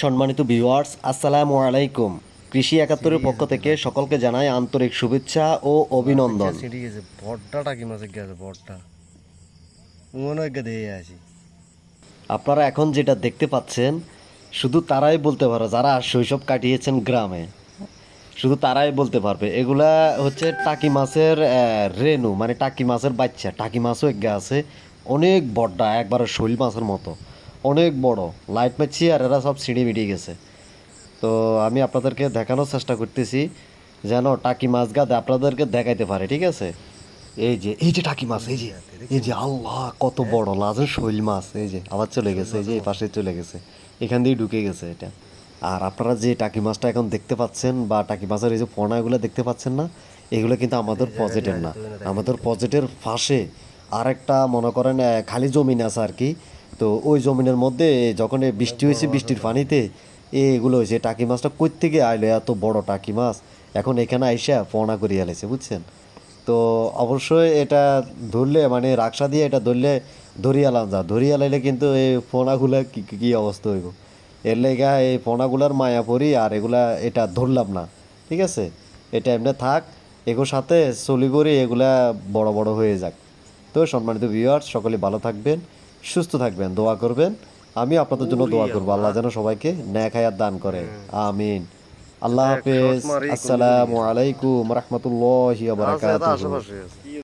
সম্মানিত ভিউয়ার্স আসসালামু আলাইকুম। কৃষি একাত্তরের পক্ষ থেকে সকলকে জানাই আন্তরিক শুভেচ্ছা ও অভিনন্দন। আপনারা এখন যেটা দেখতে পাচ্ছেন শুধু তারাই বলতে পারো যারা শৈশব কাটিয়েছেন গ্রামে শুধু তারাই বলতে পারবে। এগুলা হচ্ছে টাকি মাছের রেনু মানে টাকি মাছের বাচ্চা। টাকি মাছও এক আছে অনেক বড্ডা একবারে শৈল মাছের মতো। অনেক বড়। লাইট মারছি আর এরা সব সিঁড়ি মিডিয়ে গেছে। তো আমি আপনাদেরকে দেখানোর চেষ্টা করতেছি, যেন টাকি মাছ গাদ আপনাদেরকে দেখাইতে পারে, ঠিক আছে? এই যে এই যে টাকি মাছ, এই যে এই যে আল্লাহ, কত বড় লাজেন শৈল মাছ, এই যে, আবার চলে গেছে, এই যে এই পাশে চলে গেছে। এখান দিয়ে ঢুকে গেছে এটা। আর আপনারা যে টাকি মাছটা এখন দেখতে পাচ্ছেন, বা টাকি মাছের এই যে পোনাগুলো দেখতে পাচ্ছেন না, এগুলো কিন্তু আমাদের পজিটিভ না। আমাদের পজিটিভ ফাঁসে আরেকটা, মনে করেন খালি জমিন আছে আর কি তো ওই জমিনের মধ্যে যখন বৃষ্টি হয়েছে বৃষ্টির পানিতে, এগুলো হয়েছে টাকি মাছটা কই থেকে আইলো, এত বড় টাকি মাছ, এখন এখানে আইসা পোনা করিয়া আলাইছে বুঝছেন? তো অবশ্যই এটা ধরলে মানে রাক্সা দিয়ে এটা ধরলে ধরিয়ালাম যা ধরিয়ালাইলে কিন্তু এই পোনাগুলা কী, কি- কি অবস্থা হইব? এর লেগা এই পোনাগুলার মায়া পড়ি আর এগুলা এটা ধরলাম না, ঠিক আছে? এটা এমনি থাক এগুলোর সাথে চলি করে, এগুলা বড় বড় হয়ে যাক। তো সম্মানিত ভিউয়ার্স সকলে ভালো থাকবেন। সুস্থ থাকবেন দোয়া করবেন। আমি আপনাদের জন্য দোয়া করব। আল্লাহ যেন সবাইকে ন্যাক হায়াত দান করে। আমিন। আল্লাহ হাফেজ। আসসালামু আলাইকুম। রহমতুল্লাহ বারাকাতুহু।